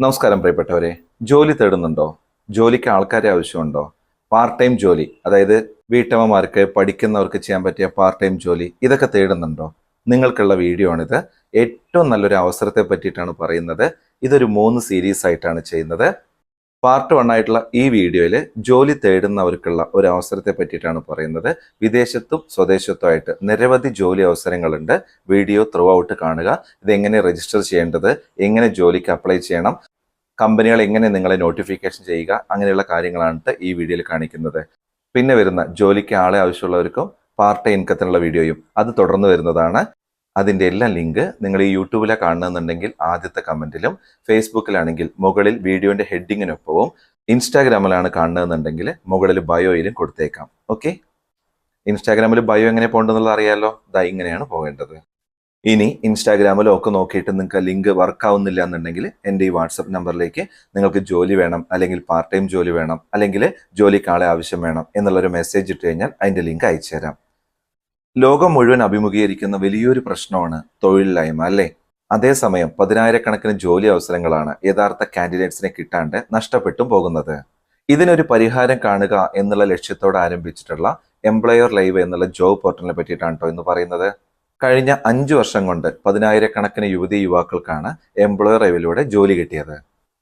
നമസ്കാരം പ്രിയപ്പെട്ടവരെ. ജോലി തേടുന്നുണ്ടോ? ജോലിക്ക് ആൾക്കാരെ ആവശ്യമുണ്ടോ? പാർട്ട് ടൈം ജോലി അതായത് വീട്ടമ്മമാർക്ക് പഠിക്കുന്നവർക്ക് ചെയ്യാൻ പറ്റിയ പാർട്ട് ടൈം ജോലി ഇതൊക്കെ തേടുന്നുണ്ടോ? നിങ്ങൾക്കുള്ള വീഡിയോ ആണിത്. ഏറ്റവും നല്ലൊരു അവസരത്തെ പറ്റിയിട്ടാണ് പറയുന്നത്. ഇതൊരു മൂന്ന് സീരീസ് ആയിട്ടാണ് ചെയ്യുന്നത്. പാർട്ട് വൺ ആയിട്ടുള്ള ഈ വീഡിയോയിൽ ജോലി തേടുന്നവർക്കുള്ള ഒരു അവസരത്തെ പറ്റിയിട്ടാണ് പറയുന്നത്. വിദേശത്തും സ്വദേശത്തുമായിട്ട് നിരവധി ജോലി അവസരങ്ങളുണ്ട്. വീഡിയോ ത്രൂ ഔട്ട് കാണുക. ഇതെങ്ങനെ രജിസ്റ്റർ ചെയ്യേണ്ടത്? എങ്ങനെ ജോലിക്ക് അപ്ലൈ ചെയ്യണം? കമ്പനികൾ എങ്ങനെ നിങ്ങളെ നോട്ടിഫിക്കേഷൻ ചെയ്യുക? അങ്ങനെയുള്ള കാര്യങ്ങളാണ് ഈ വീഡിയോയിൽ കാണിക്കുന്നത്. പിന്നെ വരുന്ന ജോലിക്ക് ആളെ ആവശ്യമുള്ളവർക്കും പാർട്ട് ഇൻകത്തിനുള്ള വീഡിയോയും അത് തുടർന്ന് വരുന്നതാണ്. അതിന്റെ എല്ലാ ലിങ്ക് നിങ്ങൾ ഈ യൂട്യൂബിലെ കാണണമെന്നുണ്ടെങ്കിൽ ആദ്യത്തെ കമന്റിലും ഫേസ്ബുക്കിലാണെങ്കിൽ മുകളിൽ വീഡിയോന്റെ ഹെഡിങ്ങിനൊപ്പവും ഇൻസ്റ്റാഗ്രാമിലാണ് കാണുന്നതെന്നുണ്ടെങ്കിൽ മുകളിൽ ബയോയിലും കൊടുത്തേക്കാം. ഓക്കെ? ഇൻസ്റ്റാഗ്രാമിൽ ബയോ എങ്ങനെ പോകേണ്ടതെന്നുള്ളത് അറിയാമല്ലോ ദാ ഇങ്ങനെയാണ് പോകേണ്ടത്. ഇനി ഇൻസ്റ്റാഗ്രാമിലോ ഒക്കെ നോക്കിയിട്ട് നിങ്ങൾക്ക് ലിങ്ക് വർക്ക് ആവുന്നില്ല എന്നുണ്ടെങ്കിൽ എന്റെ ഈ വാട്സപ്പ് നമ്പറിലേക്ക് നിങ്ങൾക്ക് ജോലി വേണം അല്ലെങ്കിൽ പാർട്ട് ടൈം ജോലി വേണം അല്ലെങ്കിൽ ജോലിക്കാളെ ആവശ്യം വേണം എന്നുള്ളൊരു മെസ്സേജ് ഇട്ട് കഴിഞ്ഞാൽ അതിന്റെ ലിങ്ക് അയച്ചു തരാം ലോകം മുഴുവൻ അഭിമുഖീകരിക്കുന്ന വലിയൊരു പ്രശ്നമാണ് തൊഴിലില്ലായ്മ അല്ലേ? അതേസമയം പതിനായിരക്കണക്കിന് ജോലി അവസരങ്ങളാണ് യഥാർത്ഥ കാൻഡിഡേറ്റ്സിനെ കിട്ടാണ്ട് നഷ്ടപ്പെട്ടും പോകുന്നത്. ഇതിനൊരു പരിഹാരം കാണുക എന്നുള്ള ലക്ഷ്യത്തോടെ ആരംഭിച്ചിട്ടുള്ള എംപ്ലോയർ ലൈവ് എന്നുള്ള ജോബ് പോർട്ടലിനെ പറ്റിയിട്ടാണ് കേട്ടോ ഇന്ന് പറയുന്നത്. കഴിഞ്ഞ അഞ്ചു വർഷം കൊണ്ട് പതിനായിരക്കണക്കിന് യുവതി യുവാക്കൾക്കാണ് എംപ്ലോയർ ലൈവിലൂടെ ജോലി കിട്ടിയത്.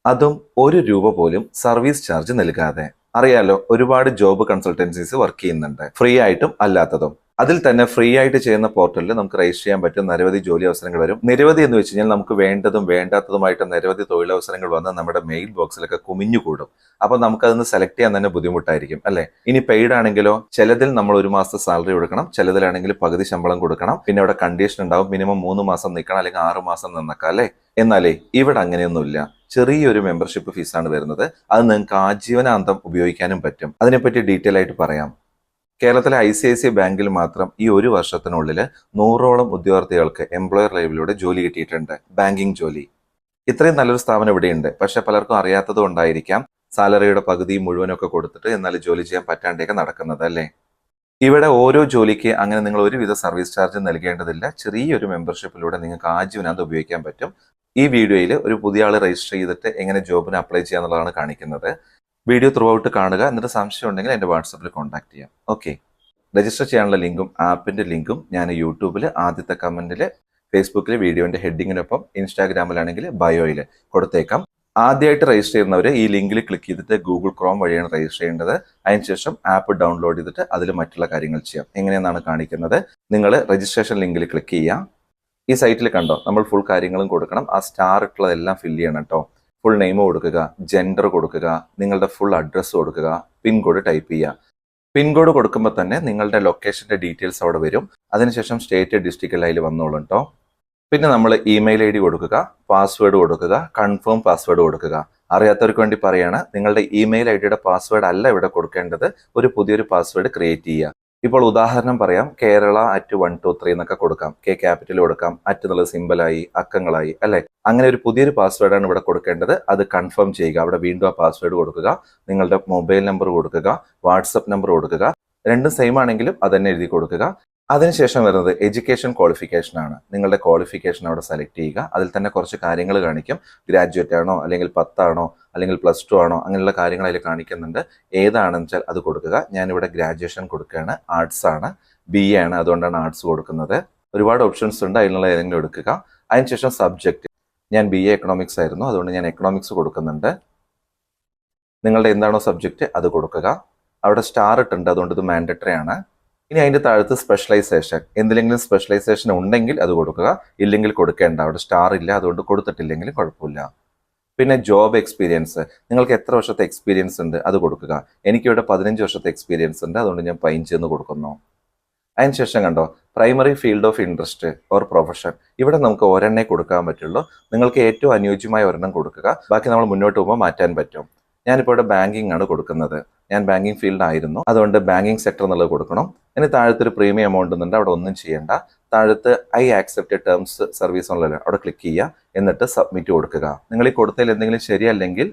അതും ഒരു രൂപ പോലും സർവീസ് ചാർജ് നൽകാതെ. അറിയാലോ ഒരുപാട് ജോബ് കൺസൾട്ടൻസീസ് വർക്ക് ചെയ്യുന്നുണ്ട്. ഫ്രീ ആയിട്ടും അല്ലാത്തതും. അതിൽ തന്നെ ഫ്രീ ആയിട്ട് ചെയ്യുന്ന പോർട്ടലിൽ നമുക്ക് രജിസ്റ്റർ ചെയ്യാൻ പറ്റും. നിരവധി ജോലി അവസരങ്ങൾ വരും. നിരവധി എന്ന് വെച്ച് കഴിഞ്ഞാൽ നമുക്ക് വേണ്ടതും വേണ്ടാത്തതുമായിട്ട് നിരവധി തൊഴിലവസരങ്ങൾ വന്ന് നമ്മുടെ മെയിൽ ബോക്സിലൊക്കെ കുമിഞ്ഞുകൂടും. അപ്പോൾ നമുക്ക് അതൊന്ന് സെലക്ട് ചെയ്യാൻ തന്നെ ബുദ്ധിമുട്ടായിരിക്കും അല്ലെ? ഇനി പെയ്ഡ് ആണെങ്കിലോ ചിലതിൽ നമ്മൾ ഒരു മാസത്തെ സാലറി കൊടുക്കണം ചിലതിലാണെങ്കിൽ പകുതി ശമ്പളം കൊടുക്കണം. പിന്നെ അവിടെ കണ്ടീഷൻ ഉണ്ടാവും മിനിമം മൂന്ന് മാസം നിൽക്കണം അല്ലെങ്കിൽ ആറ് മാസം നിന്നേക്കാം അല്ലേ? എന്നാലേ ഇവിടെ അങ്ങനെയൊന്നുമില്ല. ചെറിയൊരു മെമ്പർഷിപ്പ് ഫീസാണ് വരുന്നത്. അത് നിങ്ങൾക്ക് ആജീവനാന്തം ഉപയോഗിക്കാനും പറ്റും. അതിനെപ്പറ്റി ഡീറ്റെയിൽ ആയിട്ട് പറയാം. കേരളത്തിലെ ഐ സി ഐ സി ബാങ്കിൽ മാത്രം ഈ ഒരു വർഷത്തിനുള്ളിൽ നൂറോളം ഉദ്യോഗാർത്ഥികൾക്ക് എംപ്ലോയർ ലൈവിലൂടെ ജോലി കിട്ടിയിട്ടുണ്ട് ബാങ്കിങ് ജോലി. ഇത്രയും നല്ലൊരു സ്ഥാപനം ഇവിടെയുണ്ട്. പക്ഷെ പലർക്കും അറിയാത്തത് കൊണ്ടായിരിക്കാം സാലറിയുടെ പകുതി മുഴുവനൊക്കെ കൊടുത്തിട്ട് എന്നാൽ ജോലി ചെയ്യാൻ പറ്റാണ്ടൊക്കെ നടക്കുന്നത് അല്ലേ? ഇവിടെ ഓരോ ജോലിക്ക് അങ്ങനെ നിങ്ങൾ ഒരുവിധ സർവീസ് ചാർജ് നൽകേണ്ടതില്ല. ചെറിയൊരു മെമ്പർഷിപ്പിലൂടെ നിങ്ങൾക്ക് ആജീവനാന്ത് ഉപയോഗിക്കാൻ പറ്റും. ഈ വീഡിയോയിൽ ഒരു പുതിയ ആൾ രജിസ്റ്റർ ചെയ്തിട്ട് എങ്ങനെ ജോബിന് അപ്ലൈ ചെയ്യാന്നുള്ളതാണ് കാണിക്കുന്നത്. വീഡിയോ ത്രൂ ഔട്ട് കാണുക. എന്നിട്ട് സംശയം ഉണ്ടെങ്കിൽ എന്റെ വാട്സപ്പിൽ കോൺടാക്ട് ചെയ്യാം. ഓക്കെ രജിസ്റ്റർ ചെയ്യാനുള്ള ലിങ്കും ആപ്പിന്റെ ലിങ്കും ഞാൻ യൂട്യൂബിൽ ആദ്യത്തെ കമന്റിൽ ഫേസ്ബുക്കിൽ വീഡിയോന്റെ ഹെഡിങ്ങിനൊപ്പം ഇൻസ്റ്റാഗ്രാമിലാണെങ്കിൽ ബയോയിൽ കൊടുത്തേക്കാം. ആദ്യമായിട്ട് രജിസ്റ്റർ ചെയ്യുന്നവർ ഈ ലിങ്കിൽ ക്ലിക്ക് ചെയ്തിട്ട് ഗൂഗിൾ ക്രോം വഴിയാണ് രജിസ്റ്റർ ചെയ്യേണ്ടത്. അതിനുശേഷം ആപ്പ് ഡൗൺലോഡ് ചെയ്തിട്ട് അതിൽ മറ്റുള്ള കാര്യങ്ങൾ ചെയ്യാം. എങ്ങനെയെന്നാണ് കാണിക്കുന്നത്. നിങ്ങൾ രജിസ്ട്രേഷൻ ലിങ്കിൽ ക്ലിക്ക് ചെയ്യുക. ഈ സൈറ്റിൽ കണ്ടോ നമ്മൾ ഫുൾ കാര്യങ്ങളും കൊടുക്കണം. ആ സ്റ്റാർ ഇട്ടുള്ളതെല്ലാം ഫില്ല് ചെയ്യണം കേട്ടോ ഫുൾ നെയിം കൊടുക്കുക ജെൻഡർ കൊടുക്കുക നിങ്ങളുടെ ഫുൾ അഡ്രസ്സ് കൊടുക്കുക പിൻകോഡ് ടൈപ്പ് ചെയ്യുക. പിൻകോഡ് കൊടുക്കുമ്പോൾ തന്നെ നിങ്ങളുടെ ലൊക്കേഷന്റെ ഡീറ്റെയിൽസ് അവിടെ വരും. അതിനുശേഷം സ്റ്റേറ്റ് ഡിസ്ട്രിക്റ്റ് എല്ലാം അതിൽ വന്നോളും കേട്ടോ പിന്നെ നമ്മൾ ഇമെയിൽ ഐ ഡി കൊടുക്കുക പാസ്വേഡ് കൊടുക്കുക കൺഫേം പാസ്വേഡ് കൊടുക്കുക. അറിയാത്തവർക്ക് വേണ്ടി പറയാണ് നിങ്ങളുടെ ഇമെയിൽ ഐ ഡിയുടെ പാസ്വേഡ് അല്ല ഇവിടെ കൊടുക്കേണ്ടത്. ഒരു പുതിയൊരു പാസ്വേഡ് ക്രിയേറ്റ് ചെയ്യുക. ഇപ്പോൾ ഉദാഹരണം പറയാം. Kerala at one two three എന്നൊക്കെ കൊടുക്കാം. കെ ക്യാപിറ്റൽ കൊടുക്കാം. അറ്റ് എന്നുള്ള സിമ്പിളായി അക്കങ്ങളായി അല്ലെ? അങ്ങനെ ഒരു പുതിയൊരു പാസ്വേഡാണ് ഇവിടെ കൊടുക്കേണ്ടത്. അത് കൺഫേം ചെയ്യുക. അവിടെ വീണ്ടും ആ പാസ്വേഡ് കൊടുക്കുക. നിങ്ങളുടെ മൊബൈൽ നമ്പർ കൊടുക്കുക. വാട്സപ്പ് നമ്പർ കൊടുക്കുക. രണ്ടും സെയിം ആണെങ്കിലും അത് തന്നെ എഴുതി കൊടുക്കുക. അതിനുശേഷം വരുന്നത് എഡ്യൂക്കേഷൻ ക്വാളിഫിക്കേഷൻ ആണ്. നിങ്ങളുടെ ക്വാളിഫിക്കേഷൻ അവിടെ സെലക്ട് ചെയ്യുക. അതിൽ തന്നെ കുറച്ച് കാര്യങ്ങൾ കാണിക്കും. ഗ്രാജുവേറ്റ് ആണോ അല്ലെങ്കിൽ പത്താണോ അല്ലെങ്കിൽ പ്ലസ് ടു ആണോ അങ്ങനെയുള്ള കാര്യങ്ങൾ അതിൽ കാണിക്കുന്നുണ്ട്. ഏതാണെന്ന് വെച്ചാൽ അത് കൊടുക്കുക. ഞാനിവിടെ ഗ്രാജുവേഷൻ കൊടുക്കുകയാണ്. ആർട്സ് ആണ്. ബി എ ആണ്. അതുകൊണ്ടാണ് ആർട്സ് കൊടുക്കുന്നത്. ഒരുപാട് ഓപ്ഷൻസ് ഉണ്ട്. അതിനുള്ള ഏതെങ്കിലും എടുക്കുക. അതിനുശേഷം സബ്ജക്റ്റ് ഞാൻ ബി എ എക്കണോമിക്സ് ആയിരുന്നു. അതുകൊണ്ട് ഞാൻ എക്കണോമിക്സ് കൊടുക്കുന്നുണ്ട്. നിങ്ങളുടെ എന്താണോ സബ്ജക്റ്റ് അത് കൊടുക്കുക. അവിടെ സ്റ്റാർ ഇട്ടുണ്ട്. അതുകൊണ്ട് ഇത് മാൻഡറ്ററി ആണ്. ഇനി അതിന്റെ താഴത്ത് സ്പെഷ്യലൈസേഷൻ എന്തിലെങ്കിലും സ്പെഷ്യലൈസേഷൻ ഉണ്ടെങ്കിൽ അത് കൊടുക്കുക. ഇല്ലെങ്കിൽ കൊടുക്കേണ്ട. അവിടെ സ്റ്റാർ ഇല്ല അതുകൊണ്ട് കൊടുത്തിട്ടില്ലെങ്കിൽ കുഴപ്പമില്ല. പിന്നെ ജോബ് എക്സ്പീരിയൻസ് നിങ്ങൾക്ക് എത്ര വർഷത്തെ എക്സ്പീരിയൻസ് ഉണ്ട്? അത് കൊടുക്കുക. എനിക്കിവിടെ പതിനഞ്ച് വർഷത്തെ എക്സ്പീരിയൻസ് ഉണ്ട്. അതുകൊണ്ട് ഞാൻ പതിനഞ്ച് എന്ന് കൊടുക്കുന്നു. അതിനുശേഷം കണ്ടോ? Primary field of interest or profession ഇവിടെ നമുക്ക് ഒരെണ്ണേ കൊടുക്കാൻ പറ്റുള്ളൂ. നിങ്ങൾക്ക് ഏറ്റവും അനുയോജ്യമായ ഒരെണ്ണം കൊടുക്കുക. ബാക്കി നമ്മൾ മുന്നോട്ട് പോകുമ്പോൾ മാറ്റാൻ പറ്റും. ഞാനിപ്പോൾ ഇവിടെ ബാങ്കിങ് ആണ് കൊടുക്കുന്നത്. ഞാൻ ബാങ്കിങ് ഫീൽഡ് ആയിരുന്നു. അതുകൊണ്ട് ബാങ്കിങ് സെക്ടർ എന്നുള്ളത് കൊടുക്കണം. ഇനി താഴത്തൊരു പ്രീമിയം എമൗണ്ട് ഉണ്ട് അവിടെ ഒന്നും ചെയ്യേണ്ട. താഴത്ത് ഐ ആക്സെപ്റ്റ് ടേംസ് സർവീസ് എന്നുള്ളത് അവിടെ ക്ലിക്ക് ചെയ്യുക. എന്നിട്ട് സബ്മിറ്റ് കൊടുക്കുക. നിങ്ങൾ ഈ കൊടുത്തതിൽ എന്തെങ്കിലും ശരിയല്ലെങ്കിൽ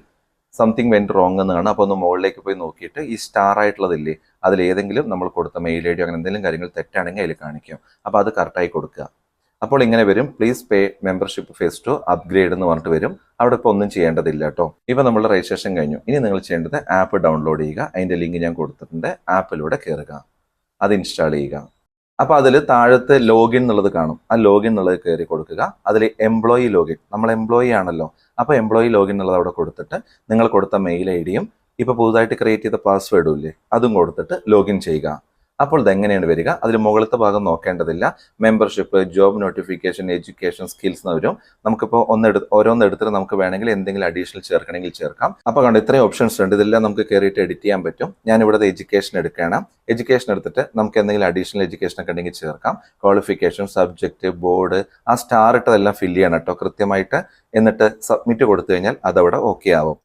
സംതിങ് വെന്റ് റോങ് എന്നാണ്. അപ്പോൾ ഒന്ന് മുകളിലേക്ക് പോയി നോക്കിയിട്ട് ഈ സ്റ്റാർ ആയിട്ടുള്ളതില്ലേ അതിലേതെങ്കിലും നമ്മൾ കൊടുത്ത മെയിൽ ഐ ഡി അങ്ങനെ എന്തെങ്കിലും കാര്യങ്ങൾ തെറ്റാണെങ്കിൽ അതിൽ കാണിക്കും. അപ്പോൾ അത് കറക്റ്റായി കൊടുക്കുക. അപ്പോൾ ഇങ്ങനെ വരും. Please pay membership fees to upgrade എന്ന് പറഞ്ഞിട്ട് വരും. അവിടെ ഇപ്പോൾ ഒന്നും ചെയ്യേണ്ടതില്ല കേട്ടോ. ഇപ്പം നമ്മൾ രജിസ്ട്രേഷൻ കഴിഞ്ഞു. ഇനി നിങ്ങൾ ചെയ്യേണ്ടത് ആപ്പ് ഡൗൺലോഡ് ചെയ്യുക. അതിന്റെ ലിങ്ക് ഞാൻ കൊടുത്തിട്ടുണ്ട്. ആപ്പിലൂടെ കയറുക അത് ഇൻസ്റ്റാൾ ചെയ്യുക. അപ്പോൾ അതിൽ താഴത്ത് ലോഗിൻ എന്നുള്ളത് കാണും. ആ ലോഗിൻ എന്നുള്ളത് കയറി കൊടുക്കുക. അതിൽ എംപ്ലോയി ലോഗിൻ നമ്മൾ എംപ്ലോയി ആണല്ലോ. അപ്പോൾ എംപ്ലോയി ലോഗിൻ എന്നുള്ളത് അവിടെ കൊടുത്തിട്ട് നിങ്ങൾ കൊടുത്ത മെയിൽ ഐ ഡിയും ഇപ്പോൾ പുതുതായിട്ട് ക്രിയേറ്റ് ചെയ്ത പാസ്വേഡും ഇല്ലേ അതും കൊടുത്തിട്ട് ലോഗിൻ ചെയ്യുക. അപ്പോൾ ഇതെങ്ങനെയാണ് വരിക? അതിൽ മുകളിലത്തെ ഭാഗം നോക്കേണ്ടതില്ല. Membership job notification education skills എന്ന് വരും. നമുക്കിപ്പോൾ ഒന്ന് എടുത്ത് ഓരോന്ന് എടുത്തിട്ട് നമുക്ക് വേണമെങ്കിൽ എന്തെങ്കിലും അഡീഷണൽ ചേർക്കണമെങ്കിൽ ചേർക്കാം. അപ്പോൾ കണ്ട് ഇത്രയും ഓപ്ഷൻസ് ഉണ്ട്. ഇതെല്ലാം നമുക്ക് കയറിയിട്ട് എഡിറ്റ് ചെയ്യാൻ പറ്റും. ഞാൻ ഇവിടെ എഡ്യൂക്കേഷൻ എടുക്കണം എഡ്യൂക്കേഷൻ എടുത്തിട്ട് നമുക്ക് എന്തെങ്കിലും അഡീഷണൽ എഡ്യൂക്കേഷൻ ഒക്കെ ഉണ്ടെങ്കിൽ ചേർക്കാം. ക്വാളിഫിക്കേഷൻ സബ്ജക്റ്റ് ബോർഡ് ആ സ്റ്റാർ ഇട്ടതെല്ലാം ഫില്ല് ചെയ്യണം കേട്ടോ. കൃത്യമായിട്ട് എന്നിട്ട് സബ്മിറ്റ് കൊടുത്തു കഴിഞ്ഞാൽ അതവിടെ ഓക്കെ ആവും.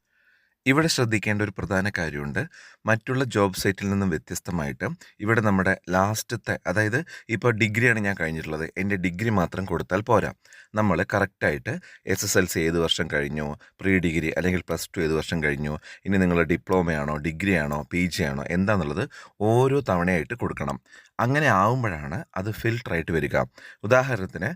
ഇവിടെ ശ്രദ്ധിക്കേണ്ട ഒരു പ്രധാന കാര്യമുണ്ട്. മറ്റുള്ള ജോബ് സൈറ്റിൽ നിന്നും വ്യത്യസ്തമായിട്ട് ഇവിടെ നമ്മുടെ ലാസ്റ്റത്തെ അതായത് ഇപ്പോൾ ഡിഗ്രിയാണ് ഞാൻ കഴിഞ്ഞിട്ടുള്ളത്. എന്റെ ഡിഗ്രി മാത്രം കൊടുത്താൽ പോരാ. നമ്മൾ കറക്റ്റായിട്ട് എസ് എസ് എൽ സി ഏത് വർഷം കഴിഞ്ഞു? പ്രീ ഡിഗ്രി അല്ലെങ്കിൽ പ്ലസ് ടു ഏത് വർഷം കഴിഞ്ഞു? ഇനി നിങ്ങൾ ഡിപ്ലോമയാണോ ഡിഗ്രിയാണോ പി ജി ആണോ എന്താണെന്നുള്ളത് ഓരോ തവണയായിട്ട് കൊടുക്കണം. അങ്ങനെ ആവുമ്പോഴാണ് അത് ഫിൽട്ടറായിട്ട് വരിക. ഉദാഹരണത്തിന്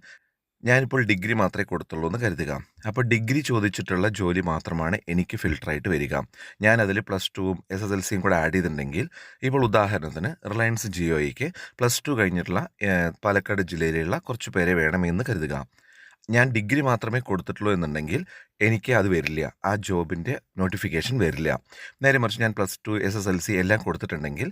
ഞാനിപ്പോൾ ഡിഗ്രി മാത്രമേ കൊടുത്തുള്ളൂ എന്ന് കരുതുക. അപ്പോൾ ഡിഗ്രി ചോദിച്ചിട്ടുള്ള ജോലി മാത്രമാണ് എനിക്ക് ഫിൽട്ടറായിട്ട് വരിക. ഞാൻ അതിൽ പ്ലസ് ടുവും എസ് എസ് എൽ സിയും കൂടെ ആഡ് ചെയ്തിട്ടുണ്ടെങ്കിൽ ഇപ്പോൾ ഉദാഹരണത്തിന് റിലയൻസ് ജിയോയ്ക്ക് പ്ലസ് ടു കഴിഞ്ഞിട്ടുള്ള പാലക്കാട് ജില്ലയിലുള്ള കുറച്ച് പേരെ വേണമെന്ന് കരുതുക. ഞാൻ ഡിഗ്രി മാത്രമേ കൊടുത്തിട്ടുള്ളൂ എന്നുണ്ടെങ്കിൽ എനിക്ക് അത് വരില്ല. ആ ജോബിന്റെ നോട്ടിഫിക്കേഷൻ വരില്ല. നേരെ മറിച്ച് ഞാൻ plus two S S L C എല്ലാം കൊടുത്തിട്ടുണ്ടെങ്കിൽ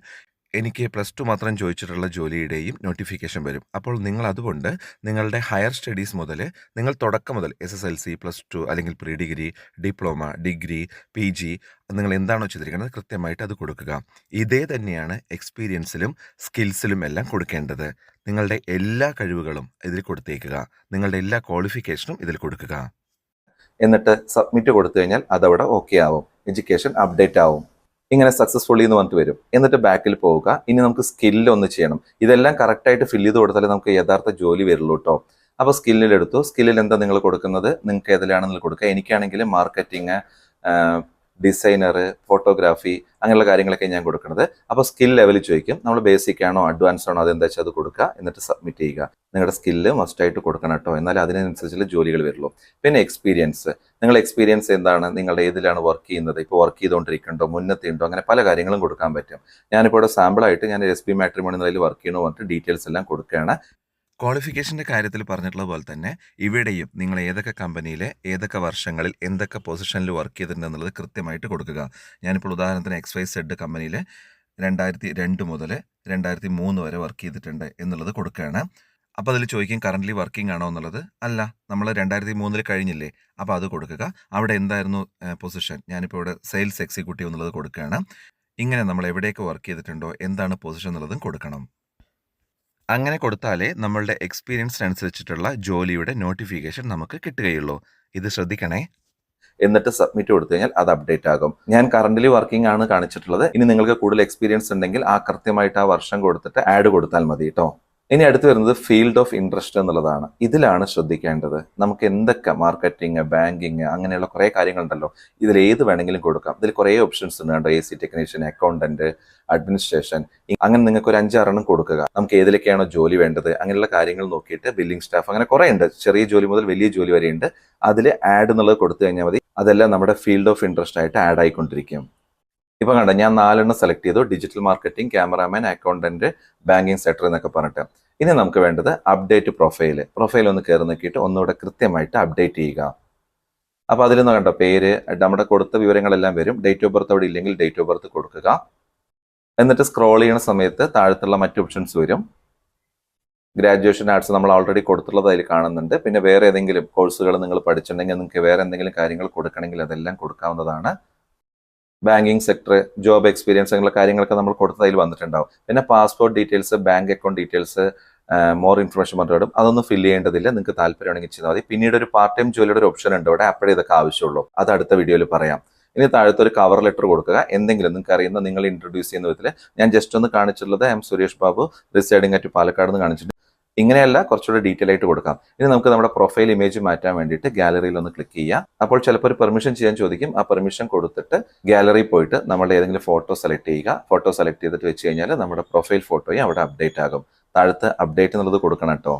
എനിക്ക് പ്ലസ് ടു മാത്രം ചോദിച്ചിട്ടുള്ള ജോലിയുടെയും നോട്ടിഫിക്കേഷൻ വരും. അപ്പോൾ നിങ്ങൾ അതുകൊണ്ട് നിങ്ങളുടെ ഹയർ സ്റ്റഡീസ് മുതൽ നിങ്ങൾ തുടക്കം മുതൽ S S L C plus two അല്ലെങ്കിൽ pre degree diploma degree P G നിങ്ങൾ എന്താണോ ചെയ്തിരിക്കുന്നത് കൃത്യമായിട്ട് അത് കൊടുക്കുക. ഇതേ തന്നെയാണ് എക്സ്പീരിയൻസിലും സ്കിൽസിലും എല്ലാം കൊടുക്കേണ്ടത്. നിങ്ങളുടെ എല്ലാ കഴിവുകളും ഇതിൽ കൊടുത്തേക്കുക. നിങ്ങളുടെ എല്ലാ ക്വാളിഫിക്കേഷനും ഇതിൽ കൊടുക്കുക. എന്നിട്ട് സബ്മിറ്റ് കൊടുത്തു കഴിഞ്ഞാൽ അതവിടെ ഓക്കെ ആവും. എഡ്യൂക്കേഷൻ അപ്ഡേറ്റ് ആവും. ഇങ്ങനെ സക്സസ്ഫുള്ളി എന്ന് പറഞ്ഞിട്ട് വരും. എന്നിട്ട് ബാക്കിൽ പോവുക. ഇനി നമുക്ക് സ്കില്ല് ഒന്ന് ചെയ്യണം. ഇതെല്ലാം കറക്റ്റായിട്ട് ഫില്ല് ചെയ്ത് കൊടുത്താലേ നമുക്ക് യഥാർത്ഥ ജോലി വരുള്ളൂ കേട്ടോ അപ്പോൾ സ്കില്ലിൽ എടുത്തു. സ്കില്ലിൽ എന്താ നിങ്ങൾ കൊടുക്കുന്നത്? നിങ്ങൾക്ക് ഏതിലാണെന്ന് കൊടുക്കുക? എനിക്കാണെങ്കിൽ മാർക്കറ്റിംഗ് ഡിസൈനർ ഫോട്ടോഗ്രാഫി അങ്ങനെയുള്ള കാര്യങ്ങളൊക്കെ ഞാൻ കൊടുക്കുന്നത്. അപ്പോൾ സ്കിൽ ലെവൽ ചോദിക്കും. നമ്മൾ ബേസിക് ആണോ അഡ്വാൻസ് ആണോ അതെന്താ വെച്ചാൽ അത് കൊടുക്കുക. എന്നിട്ട് സബ്മിറ്റ് ചെയ്യുക. നിങ്ങളുടെ സ്കില്ല് മസ്റ്റായിട്ട് കൊടുക്കണം കേട്ടോ. എന്നാൽ അതിനനുസരിച്ചുള്ള ജോലികൾ വരുള്ളൂ. പിന്നെ എക്സ്പീരിയൻസ് നിങ്ങൾ എക്സ്പീരിയൻസ് എന്താണ്? നിങ്ങളുടെ ഏതിലാണ് വർക്ക് ചെയ്യുന്നത്? ഇപ്പോൾ വർക്ക് ചെയ്തുകൊണ്ടിരിക്കണ്ടോ മുന്നത്തെ ഉണ്ടോ അങ്ങനെ പല കാര്യങ്ങളും കൊടുക്കാൻ പറ്റും. ഞാനിപ്പോൾ ഇവിടെ സാമ്പിളായിട്ട് ഞാൻ എസ് പി മാട്രിമോണി നിലയിൽ വർക്ക് ചെയ്യണമെന്ന് പറഞ്ഞിട്ട് ഡീറ്റെയിൽസ് എല്ലാം കൊടുക്കുകയാണ്. ക്വാളിഫിക്കേഷന്റെ കാര്യത്തിൽ പറഞ്ഞിട്ടുള്ള പോലെ തന്നെ ഇവിടെയും നിങ്ങൾ ഏതൊക്കെ കമ്പനിയിൽ ഏതൊക്കെ വർഷങ്ങളിൽ എന്തൊക്കെ പൊസിഷനിൽ വർക്ക് ചെയ്തിട്ടുണ്ട് എന്നുള്ളത് കൃത്യമായിട്ട് കൊടുക്കുക. ഞാനിപ്പോൾ ഉദാഹരണത്തിന് എക്സ് വൈ സെഡ് കമ്പനിയിൽ രണ്ടായിരത്തി രണ്ട് മുതൽ രണ്ടായിരത്തി മൂന്ന് വരെ വർക്ക് ചെയ്തിട്ടുണ്ട് എന്നുള്ളത് കൊടുക്കുകയാണ്. അപ്പോൾ അതിൽ ചോദിക്കും കറന്റ്ലി വർക്കിംഗ് ആണോ എന്നുള്ളത്? അല്ല നമ്മൾ രണ്ടായിരത്തി മൂന്നിൽ കഴിഞ്ഞില്ലേ അപ്പോൾ അത് കൊടുക്കുക. അവിടെ എന്തായിരുന്നു പൊസിഷൻ ഞാനിപ്പോൾ ഇവിടെ സെയിൽസ് എക്സിക്യൂട്ടീവ് എന്നുള്ളത് കൊടുക്കുകയാണ്. ഇങ്ങനെ നമ്മൾ എവിടെയൊക്കെ വർക്ക് ചെയ്തിട്ടുണ്ടോ എന്താണ് പൊസിഷൻ എന്നുള്ളതും കൊടുക്കണം. അങ്ങനെ കൊടുത്താലേ നമ്മളുടെ എക്സ്പീരിയൻസിനനുസരിച്ചിട്ടുള്ള ജോലിയുടെ നോട്ടിഫിക്കേഷൻ നമുക്ക് കിട്ടുകയുള്ളൂ. ഇത് ശ്രദ്ധിക്കണേ. എന്നിട്ട് സബ്മിറ്റ് കൊടുത്തു കഴിഞ്ഞാൽ അത് അപ്ഡേറ്റ് ആകും. ഞാൻ കറന്റ്ലി വർക്കിംഗ് ആണ് കാണിച്ചിട്ടുള്ളത്. ഇനി നിങ്ങൾക്ക് കൂടുതൽ എക്സ്പീരിയൻസ് ഉണ്ടെങ്കിൽ ആ കൃത്യമായിട്ട് ആ വർഷം കൊടുത്തിട്ട് ആഡ് കൊടുത്താൽ മതി കേട്ടോ ഇനി അടുത്ത് വരുന്നത് ഫീൽഡ് ഓഫ് ഇൻട്രസ്റ്റ് എന്നുള്ളതാണ്. ഇതിലാണ് ശ്രദ്ധിക്കേണ്ടത്. നമുക്ക് എന്തൊക്കെ മാർക്കറ്റിംഗ് ബാങ്കിങ് അങ്ങനെയുള്ള കുറേ കാര്യങ്ങളുണ്ടല്ലോ. ഇതിൽ ഏത് വേണമെങ്കിലും കൊടുക്കാം. ഇതിൽ കുറേ ഓപ്ഷൻസ് ഉണ്ട് കേട്ടോ A C technician accountant administration അങ്ങനെ നിങ്ങൾക്ക് ഒരു അഞ്ചാറെണ്ണം കൊടുക്കുക. നമുക്ക് ഏതിലൊക്കെയാണോ ജോലി വേണ്ടത്? അങ്ങനെയുള്ള കാര്യങ്ങൾ നോക്കിയിട്ട് ബില്ലിംഗ് സ്റ്റാഫ് അങ്ങനെ കുറേ ഉണ്ട്. ചെറിയ ജോലി മുതൽ വലിയ ജോലി വരെയുണ്ട്. അതിൽ ആഡ് എന്നുള്ളത് കൊടുത്തു കഴിഞ്ഞാൽ മതി. അതെല്ലാം നമ്മുടെ ഫീൽഡ് ഓഫ് ഇൻട്രസ്റ്റ് ആയിട്ട് ആഡ് ആയിക്കൊണ്ടിരിക്കും. ഇപ്പം കണ്ട ഞാൻ നാലെണ്ണം സെലക്ട് ചെയ്തു. Digital marketing cameraman accountant banking sector എന്നൊക്കെ പറഞ്ഞിട്ട്. ഇനി നമുക്ക് വേണ്ടത് അപ്ഡേറ്റ് പ്രൊഫൈൽ പ്രൊഫൈൽ ഒന്ന് കയറി നോക്കിയിട്ട് ഒന്നുകൂടെ കൃത്യമായിട്ട് അപ്ഡേറ്റ് ചെയ്യുക. അപ്പോൾ അതിലൊന്ന് കണ്ടോ പേര് നമ്മുടെ കൊടുത്ത വിവരങ്ങളെല്ലാം വരും. ഡേറ്റ് ഓഫ് ബർത്ത് അവിടെ ഇല്ലെങ്കിൽ ഡേറ്റ് ഓഫ് ബർത്ത് കൊടുക്കുക. എന്നിട്ട് സ്ക്രോൾ ചെയ്യുന്ന സമയത്ത് താഴത്തുള്ള മറ്റ് ഓപ്ഷൻസ് വരും. ഗ്രാജുവേഷൻ ആർട്സ് നമ്മൾ ഓൾറെഡി കൊടുത്തുള്ളത് അതിൽ കാണുന്നുണ്ട്. പിന്നെ വേറെ ഏതെങ്കിലും കോഴ്സുകൾ നിങ്ങൾ പഠിച്ചിട്ടുണ്ടെങ്കിൽ നിങ്ങൾക്ക് വേറെ എന്തെങ്കിലും കാര്യങ്ങൾ കൊടുക്കണമെങ്കിൽ അതെല്ലാം കൊടുക്കാവുന്നതാണ്. ബാങ്കിങ് സെക്ടർ ജോബ് എക്സ്പീരിയൻസ് അങ്ങനെയുള്ള കാര്യങ്ങളൊക്കെ നമ്മൾ കൊടുത്തത് അതിൽ വന്നിട്ടുണ്ടാവും. പിന്നെ passport details bank account details more information പറഞ്ഞിടും അതൊന്നും ഫില്ല് ചെയ്യേണ്ടതില്ല. നിങ്ങൾക്ക് താല്പര്യമാണെങ്കിൽ ചെയ്താൽ മതി. പിന്നീട് ഒരു പാർട്ട് ടൈം ജോലിയുടെ ഒരു ഓപ്ഷൻ ഉണ്ട് ഇവിടെ അപ്പോഴേ ഇതൊക്കെ ആവശ്യമുള്ളൂ. അത് അടുത്ത വീഡിയോയിൽ പറയാം. ഇനി താഴത്തെ ഒരു കവർ ലെറ്റർ കൊടുക്കുക. എന്തെങ്കിലും നിങ്ങൾക്ക് അറിയുന്ന നിങ്ങൾ ഇൻട്രൊഡ്യൂസ് ചെയ്യുന്ന വിധത്തിൽ ഞാൻ ജസ്റ്റ് ഒന്ന് കാണിച്ചിട്ടുള്ളത് M Suresh Babu residing at Palakkad എന്ന് കാണിച്ചിട്ടുണ്ട്. ഇങ്ങനെയല്ല കുറച്ചുകൂടെ ഡീറ്റെയിൽ ആയിട്ട് കൊടുക്കാം. ഇനി നമുക്ക് നമ്മുടെ പ്രൊഫൈൽ ഇമേജ് മാറ്റാൻ വേണ്ടിയിട്ട് ഗാലറിയിൽ ഒന്ന് ക്ലിക്ക് ചെയ്യാം. അപ്പോൾ ചിലപ്പോൾ ഒരു പെർമിഷൻ ചെയ്യാൻ ചോദിക്കും. ആ പെർമിഷൻ കൊടുത്തിട്ട് ഗാലറി പോയിട്ട് നമ്മുടെ ഏതെങ്കിലും ഫോട്ടോ സെലക്ട് ചെയ്യുക. ഫോട്ടോ സെലക്ട് ചെയ്തിട്ട് വെച്ച് കഴിഞ്ഞാൽ നമ്മുടെ പ്രൊഫൈൽ ഫോട്ടോയും അവിടെ അപ്ഡേറ്റ് ആകും. താഴത്ത് അപ്ഡേറ്റ് എന്നുള്ളത് കൊടുക്കണം കേട്ടോ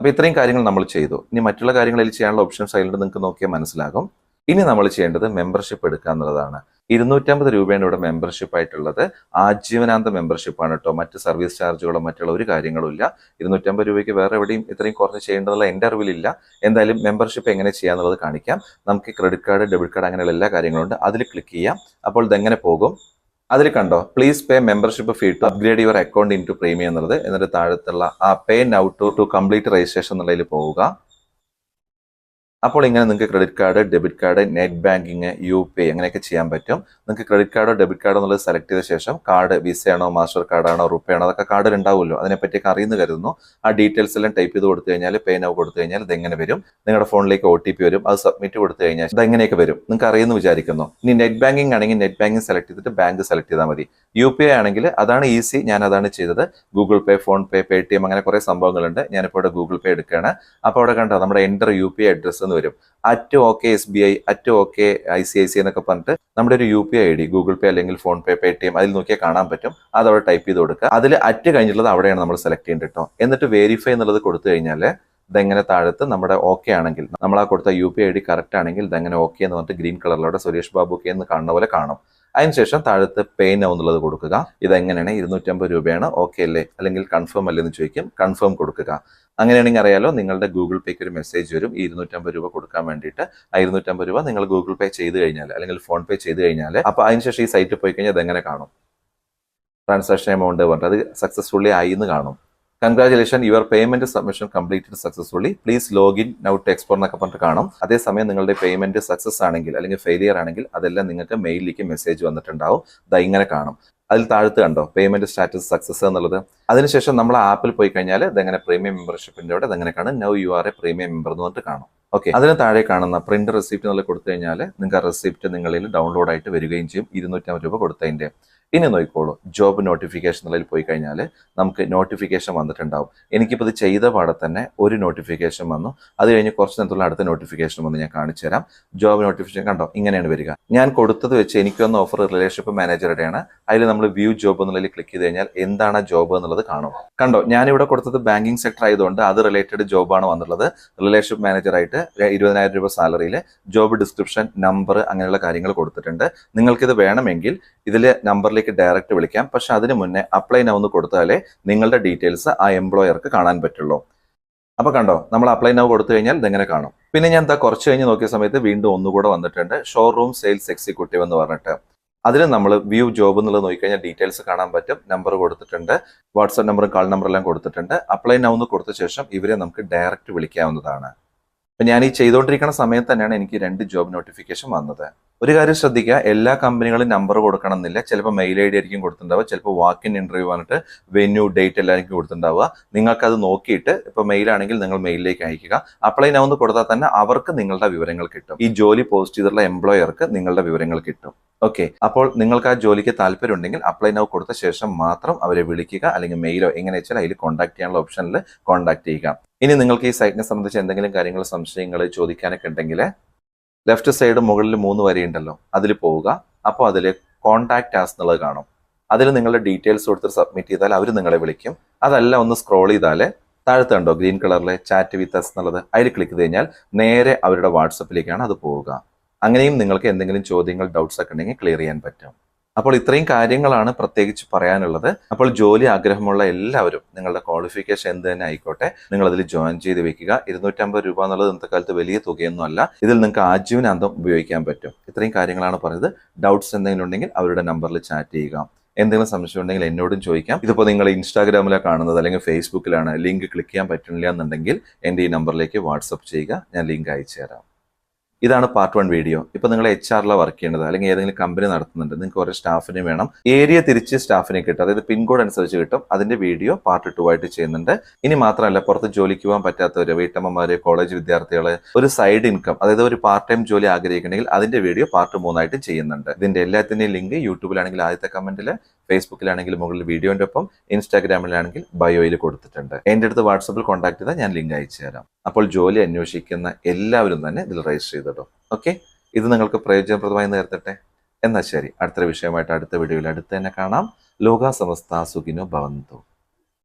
അപ്പോൾ ഇത്രയും കാര്യങ്ങൾ നമ്മൾ ചെയ്തു. ഇനി മറ്റുള്ള കാര്യങ്ങളിൽ ചെയ്യാനുള്ള ഓപ്ഷൻസ് അതിലുണ്ട്. നിങ്ങൾക്ക് നോക്കിയാൽ മനസ്സിലാകും. ഇനി നമ്മൾ ചെയ്യേണ്ടത് മെമ്പർഷിപ്പ് എടുക്കുക എന്നുള്ളതാണ്. ഇരുന്നൂറ്റമ്പത് രൂപയാണ് ഇവിടെ മെമ്പർഷിപ്പ് ആയിട്ടുള്ളത്. ആജീവനാന്ത മെമ്പർഷിപ്പാണ് കേട്ടോ മറ്റ് സർവീസ് ചാർജുകളോ മറ്റുള്ള ഒരു കാര്യങ്ങളും ഇല്ല. ഇരുന്നൂറ്റമ്പത് രൂപയ്ക്ക് വേറെ എവിടെയും ഇത്രയും കുറച്ച് ചെയ്യേണ്ടതുള്ള എന്റെ അറിവിലില്ല എന്തായാലും മെമ്പർഷിപ്പ് എങ്ങനെ ചെയ്യാന്നുള്ളത് കാണിക്കാം. നമുക്ക് ക്രെഡിറ്റ് കാർഡ് ഡെബിറ്റ് കാർഡ് അങ്ങനെയുള്ള എല്ലാ കാര്യങ്ങളും ഉണ്ട്. അതിൽ ക്ലിക്ക് ചെയ്യാം. അപ്പോൾ ഇതെങ്ങനെ പോകും? അതിൽ കണ്ടോ? Please pay membership fee to upgrade your account in to premium എന്നുള്ളത്. എന്നിട്ട് താഴത്തുള്ള ആ pay now to to complete registration എന്നുള്ളതിൽ പോവുക. അപ്പോൾ ഇങ്ങനെ നിങ്ങൾക്ക് credit card debit card net banking U P അങ്ങനെയൊക്കെ ചെയ്യാൻ പറ്റും. നിങ്ങൾക്ക് ക്രെഡിറ്റ് കാർഡോ ഡെബിറ്റ് കാർഡോ എന്നുള്ളത് സെലക്ട് ചെയ്ത ശേഷം കാർഡ് വിസയാണോ മാസ്റ്റർ കാർഡാണോ റുപ്പേ ആണോ അതൊക്കെ കാർഡിൽ ഉണ്ടാവുമല്ലോ അതിനെപ്പറ്റിയൊക്കെ അറിയുന്നു കരുതുന്നു. ആ ഡീറ്റെയിൽസ് എല്ലാം ടൈപ്പ് ചെയ്ത് കൊടുത്തു കഴിഞ്ഞാൽ പേ നൗ കൊടുത്തു കഴിഞ്ഞാൽ ഇതെങ്ങനെ വരും? നിങ്ങളുടെ ഫോണിലേക്ക് ഒ ടി പി വരും. അത് സബ്മിറ്റ് കൊടുത്തു കഴിഞ്ഞാൽ ഇതെങ്ങനെയൊക്കെ വരും? നിങ്ങൾക്ക് അറിയുന്നു വിചാരിക്കുന്നു. ഇനി നെറ്റ് ബാങ്കിങ് ആണെങ്കിൽ നെറ്റ് ബാങ്കിങ് സെലക്ട് ചെയ്തിട്ട് ബാങ്ക് സെലക്ട് ചെയ്താൽ മതി. യു പി ഐ ആണെങ്കിൽ അതാണ് ഈസി ഞാൻ അതാണ് ചെയ്തത്. Google Pay PhonePe Paytm അങ്ങനെ കുറേ സംഭവങ്ങളുണ്ട്. ഞാനിപ്പോൾ ഇവിടെ ഗൂഗിൾ പേ എടുക്കുകയാണ്. അപ്പോൾ അവിടെ കണ്ടോ? നമ്മുടെ enter U P I address എന്ന് വരും. At okay S B I at okay I C I C എന്നൊക്കെ പറഞ്ഞിട്ട് നമ്മുടെ ഒരു U P I D Google Pay അല്ലെങ്കിൽ PhonePe Paytm അതിൽ നോക്കിയാൽ കാണാൻ പറ്റും. അത് അവിടെ ടൈപ്പ് ചെയ്ത് കൊടുക്കുക. അതിൽ അറ്റ് കഴിഞ്ഞിട്ടുള്ളത് അവിടെയാണ് നമ്മൾ സെലക്ട് ചെയ്യേണ്ടത് കേട്ടോ. എന്നിട്ട് വെരിഫൈ എന്നുള്ളത് കൊടുത്തു കഴിഞ്ഞാൽ ഇതെങ്ങനെ താഴത്ത് നമ്മുടെ ഓക്കെ ആണെങ്കിൽ നമ്മൾ ആ കൊടുത്ത U P I D correct ആണെങ്കിൽ ഇതെങ്ങനെ ഓക്കെ എന്ന് പറഞ്ഞിട്ട് ഗ്രീൻ കളറിലൂടെ സുരേഷ് ബാബു കെ എന്ന് കാണുന്ന പോലെ കാണും. അതിനുശേഷം താഴത്ത് പേ നൗ എന്നുള്ളത് കൊടുക്കുക. ഇതെങ്ങനെയാണ്? ഇരുന്നൂറ്റമ്പത് രൂപയാണ്. ഓക്കെ അല്ലേ? അല്ലെങ്കിൽ കൺഫേം അല്ലേ എന്ന് ചോദിക്കും. കൺഫേം കൊടുക്കുക. അങ്ങനെയാണെങ്കിൽ അറിയാലോ നിങ്ങളുടെ ഗൂഗിൾ പേക്ക് ഒരു മെസ്സേജ് വരും. ഈ ഇരുന്നൂറ്റമ്പത് രൂപ കൊടുക്കാൻ വേണ്ടിയിട്ട്. ആ ഇരുന്നൂറ്റമ്പത് രൂപ നിങ്ങൾ ഗൂഗിൾ പേ ചെയ്ത് കഴിഞ്ഞാൽ അല്ലെങ്കിൽ ഫോൺ പേ ചെയ്ത് കഴിഞ്ഞാൽ അപ്പോൾ അതിനുശേഷം ഈ സൈറ്റിൽ പോയി കഴിഞ്ഞാൽ ഇതെങ്ങനെ കാണും? ട്രാൻസാക്ഷൻ എമൗണ്ട് പറഞ്ഞിട്ട് അത് സക്സസ്ഫുള്ളി ആയി എന്ന് കാണും. Congratulation your payment submission completed successfully please login now to export എന്നൊക്കെ പറഞ്ഞിട്ട് കാണും. അതേസമയം നിങ്ങളുടെ പേയ്മെന്റ് സക്സസ് ആണെങ്കിൽ അല്ലെങ്കിൽ ഫെയിലിയർ ആണെങ്കിൽ അതെല്ലാം നിങ്ങൾക്ക് മെയിലിലേക്ക് മെസ്സേജ് വന്നിട്ടുണ്ടാവും. ദാ ഇങ്ങനെ കാണും. അതിൽ താഴത്ത് കണ്ടോ? പേയ്മെന്റ് സ്റ്റാറ്റസ് സക്സസ് എന്നുള്ളത്. അതിനുശേഷം നമ്മൾ ആപ്പിൽ പോയി കഴിഞ്ഞാൽ ഇതെങ്ങനെ പ്രീമിയം മെമ്പർഷിപ്പിന്റെ അവിടെ ഇതെങ്ങനെ കാണും? Now you are a premium member എന്ന് പറഞ്ഞിട്ട് കാണും. ഓക്കെ. അതിന് താഴെ കാണുന്ന പ്രിന്റ് റെസിപ്റ്റ് എന്നുള്ള കൊടുത്തു കഴിഞ്ഞാൽ നിങ്ങൾക്ക് ആ റെസിപ്റ്റ് നിങ്ങളിൽ ഡൗൺലോഡ് ആയിട്ട് വരികയും ചെയ്യും. ഇരുന്നൂറ്റമ്പത് രൂപ കൊടുത്തതിന്റെ ഇനി നോക്കിക്കോളൂ. ജോബ് നോട്ടിഫിക്കേഷൻ എന്നുള്ളതിൽ പോയി കഴിഞ്ഞാൽ നമുക്ക് നോട്ടിഫിക്കേഷൻ വന്നിട്ടുണ്ടാവും. എനിക്കിപ്പോൾ ഇത് ചെയ്ത പാടെ തന്നെ ഒരു നോട്ടിഫിക്കേഷൻ വന്നു. അത് കഴിഞ്ഞ് കുറച്ച് നേരത്തുള്ള അടുത്ത നോട്ടിഫിക്കേഷൻ വന്ന് ഞാൻ കാണിച്ചു തരാം. ജോബ് നോട്ടിഫിക്കേഷൻ കണ്ടോ? ഇങ്ങനെയാണ് വരിക. ഞാൻ കൊടുത്തത് വെച്ച് എനിക്കൊന്ന് ഓഫർ റിലേഷൻഷിപ്പ് മാനേജറുടെയാണ് അതിൽ നമ്മൾ വ്യൂ ജോബ് എന്നുള്ളതിൽ ക്ലിക്ക് ചെയ്ത് കഴിഞ്ഞാൽ എന്താണ് ജോബ് എന്നുള്ളത് കാണും. കണ്ടോ? ഞാനിവിടെ കൊടുത്തത് ബാങ്കിങ് സെക്ടർ ആയതുകൊണ്ട് അത് റിലേറ്റഡ് ജോബാണ് വന്നിട്ടുള്ളത്. റിലേഷൻഷിപ്പ് മാനേജറായിട്ട് ഇരുപതിനായിരം രൂപ സാലറിയിൽ ജോബ് ഡിസ്ക്രിപ്ഷൻ നമ്പർ അങ്ങനെയുള്ള കാര്യങ്ങൾ കൊടുത്തിട്ടുണ്ട്. നിങ്ങൾക്കിത് വേണമെങ്കിൽ ഇതിൽ നമ്പറിലേക്ക് ഡയറക്റ്റ് വിളിക്കാം. പക്ഷെ അതിന് മുന്നേ അപ്ലൈ നൗ എന്ന് കൊടുത്താലേ നിങ്ങളുടെ ഡീറ്റെയിൽസ് ആ എംപ്ലോയർക്ക് കാണാൻ പറ്റുള്ളൂ. അപ്പൊ കണ്ടോ നമ്മൾ അപ്ലൈ നൗ കൊടുത്തു കഴിഞ്ഞാൽ ഇതെങ്ങനെ കാണും? പിന്നെ ഞാൻ എന്താ കുറച്ച് കഴിഞ്ഞ് നോക്കിയ സമയത്ത് വീണ്ടും ഒന്നുകൂടെ വന്നിട്ടുണ്ട്. ഷോറൂം സെയിൽസ് എക്സിക്യൂട്ടീവ് എന്ന് പറഞ്ഞിട്ട്. അതിൽ നമ്മൾ വ്യൂ ജോബ് എന്നുള്ളത് നോക്കിക്കഴിഞ്ഞാൽ ഡീറ്റെയിൽസ് കാണാൻ പറ്റും. നമ്പർ കൊടുത്തിട്ടുണ്ട്. വാട്സാപ്പ് നമ്പറും കാൾ നമ്പറെല്ലാം കൊടുത്തിട്ടുണ്ട്. അപ്ലൈ നൗ എന്ന് കൊടുത്ത ശേഷം ഇവരെ നമുക്ക് ഡയറക്റ്റ് വിളിക്കാവുന്നതാണ്. അപ്പൊ ഞാൻ ഈ ചെയ്തുകൊണ്ടിരിക്കുന്ന സമയത്ത് തന്നെയാണ് എനിക്ക് രണ്ട് ജോബ് നോട്ടിഫിക്കേഷൻ വന്നത്. ഒരു കാര്യം ശ്രദ്ധിക്കുക എല്ലാ കമ്പനികളും നമ്പർ കൊടുക്കണം എന്നില്ല ചിലപ്പോൾ മെയിൽ ഐ ഡി ആയിരിക്കും കൊടുത്തിട്ടുണ്ടാവുക ചിലപ്പോൾ വാക്കിൻ ഇൻ ഇന്റർവ്യൂ പറഞ്ഞിട്ട് വെന്യൂ ഡേറ്റ് എല്ലാവർക്കും കൊടുത്തിട്ടുണ്ടാവുക. നിങ്ങൾക്ക് അത് നോക്കിയിട്ട് ഇപ്പോൾ മെയിൽ ആണെങ്കിൽ നിങ്ങൾ മെയിലിലേക്ക് അയക്കുക. അപ്ലൈ നൗ എന്ന് കൊടുത്താൽ തന്നെ അവർക്ക് നിങ്ങളുടെ വിവരങ്ങൾ കിട്ടും. ഈ ജോലി പോസ്റ്റ് ചെയ്തിട്ടുള്ള എംപ്ലോയർക്ക് നിങ്ങളുടെ വിവരങ്ങൾ കിട്ടും. ഓക്കെ അപ്പോൾ നിങ്ങൾക്ക് ആ ജോലിക്ക് താല്പര്യം ഉണ്ടെങ്കിൽ അപ്ലൈ നൗ കൊടുത്ത ശേഷം മാത്രം അവരെ വിളിക്കുക അല്ലെങ്കിൽ മെയിലോ എങ്ങനെ വെച്ചാൽ അതിൽ കോൺടാക്ട് ചെയ്യാനുള്ള ഓപ്ഷനിൽ കോൺടാക്ട് ചെയ്യുക. ഇനി നിങ്ങൾക്ക് ഈ സൈറ്റിനെ സംബന്ധിച്ച് എന്തെങ്കിലും കാര്യങ്ങൾ സംശയങ്ങൾ ചോദിക്കാനൊക്കെ ഉണ്ടെങ്കിൽ ലെഫ്റ്റ് സൈഡ് മുകളിൽ മൂന്ന് വരിയുണ്ടല്ലോ അതിൽ പോവുക. അപ്പോൾ അതിൽ കോൺടാക്ട് ആസ് എന്നുള്ളത് കാണും. അതിൽ നിങ്ങളുടെ ഡീറ്റെയിൽസ് കൊടുത്ത് സബ്മിറ്റ് ചെയ്താൽ അവർ നിങ്ങളെ വിളിക്കും. അതല്ല ഒന്ന് സ്ക്രോൾ ചെയ്താൽ താഴത്തെ കണ്ടോ ഗ്രീൻ കളറിലെ ചാറ്റ് വിത്ത് അസ് എന്നുള്ളത്? അതിൽ ക്ലിക്ക് ചെയ്ത് കഴിഞ്ഞാൽ നേരെ അവരുടെ വാട്സപ്പിലേക്കാണ് അത് പോവുക. അങ്ങനെയും നിങ്ങൾക്ക് എന്തെങ്കിലും ചോദ്യങ്ങൾ ഡൗട്ട്സ് ഒക്കെ ഉണ്ടെങ്കിൽ ക്ലിയർ ചെയ്യാൻ പറ്റും. അപ്പോൾ ഇത്രയും കാര്യങ്ങളാണ് പ്രത്യേകിച്ച് പറയാനുള്ളത്. അപ്പോൾ ജോലി ആഗ്രഹമുള്ള എല്ലാവരും നിങ്ങളുടെ ക്വാളിഫിക്കേഷൻ എന്ത് തന്നെ ആയിക്കോട്ടെ നിങ്ങൾ അതിൽ ജോയിൻ ചെയ്ത് വെക്കുക. ഇരുന്നൂറ്റമ്പത് രൂപ എന്നുള്ളത് ഇന്നത്തെ കാലത്ത് വലിയ തുകയൊന്നും അല്ല. ഇതിൽ നിങ്ങൾക്ക് ആജീവനാന്തം ഉപയോഗിക്കാൻ പറ്റും. ഇത്രയും കാര്യങ്ങളാണ് പറഞ്ഞത്. ഡൗട്ട്സ് എന്തെങ്കിലും ഉണ്ടെങ്കിൽ അവരുടെ നമ്പറിൽ ചാറ്റ് ചെയ്യുക. എന്തെങ്കിലും സംശയം ഉണ്ടെങ്കിൽ എന്നോടും ചോദിക്കാം. ഇതിപ്പോൾ നിങ്ങൾ ഇൻസ്റ്റാഗ്രാമിലാണ് കാണുന്നത് അല്ലെങ്കിൽ ഫേസ്ബുക്കിലാണ് ലിങ്ക് ക്ലിക്ക് ചെയ്യാൻ പറ്റുന്നില്ല എന്നുണ്ടെങ്കിൽ എന്റെ ഈ നമ്പറിലേക്ക് വാട്സപ്പ് ചെയ്യുക. ഞാൻ ലിങ്ക് അയച്ചു തരാം ഇതാണ് പാർട്ട് വൺ വീഡിയോ ഇപ്പൊ നിങ്ങൾ എച്ച് ആറിലാണ് വർക്ക് ചെയ്യേണ്ടത് അല്ലെങ്കിൽ ഏതെങ്കിലും കമ്പനി നടത്തുന്നുണ്ട് നിങ്ങൾക്ക് കുറേ സ്റ്റാഫിനെ വേണം. ഏരിയ തിരിച്ച് സ്റ്റാഫിനെ കിട്ടും. അതായത് പിൻകോഡ് അനുസരിച്ച് കിട്ടും. അതിന്റെ വീഡിയോ പാർട്ട് ടു ആയിട്ട് ചെയ്യുന്നുണ്ട്. ഇനി മാത്രമല്ല പുറത്ത് ജോലിക്ക് പോകാൻ പറ്റാത്തവര് വീട്ടമ്മമാര് കോളേജ് വിദ്യാർത്ഥികൾ ഒരു സൈഡ് ഇൻകം അതായത് ഒരു പാർട്ട് ടൈം ജോലി ആഗ്രഹിക്കണമെങ്കിൽ അതിന്റെ വീഡിയോ പാർട്ട് മൂന്നായിട്ട് ചെയ്യുന്നുണ്ട്. ഇതിന്റെ എല്ലാത്തിന്റെയും ലിങ്ക് യൂട്യൂബിലാണെങ്കിൽ ആദ്യത്തെ കമന്റിൽ ഫേസ്ബുക്കിലാണെങ്കിൽ മുകളിൽ വീഡിയോന്റെ ഒപ്പം ഇൻസ്റ്റാഗ്രാമിലാണെങ്കിൽ ബയോയിൽ കൊടുത്തിട്ടുണ്ട്. എന്റെ അടുത്ത് വാട്സപ്പിൽ കോൺടാക്ട് ചെയ്താൽ ഞാൻ ലിങ്ക് അയച്ചു തരാം. അപ്പോൾ ജോലി അന്വേഷിക്കുന്ന എല്ലാവരും തന്നെ ഇതിൽ രജിസ്റ്റർ ചെയ്തിടും. ഓക്കെ ഇത് നിങ്ങൾക്ക് പ്രയോജനപ്രദമായി നേർത്തട്ടെ എന്നാൽ ശരി. അടുത്ത വിഷയമായിട്ട് അടുത്ത വീഡിയോയിൽ അടുത്ത് തന്നെ കാണാം. ലോക സമസ്ത സുഖിനോ ഭവന്തു.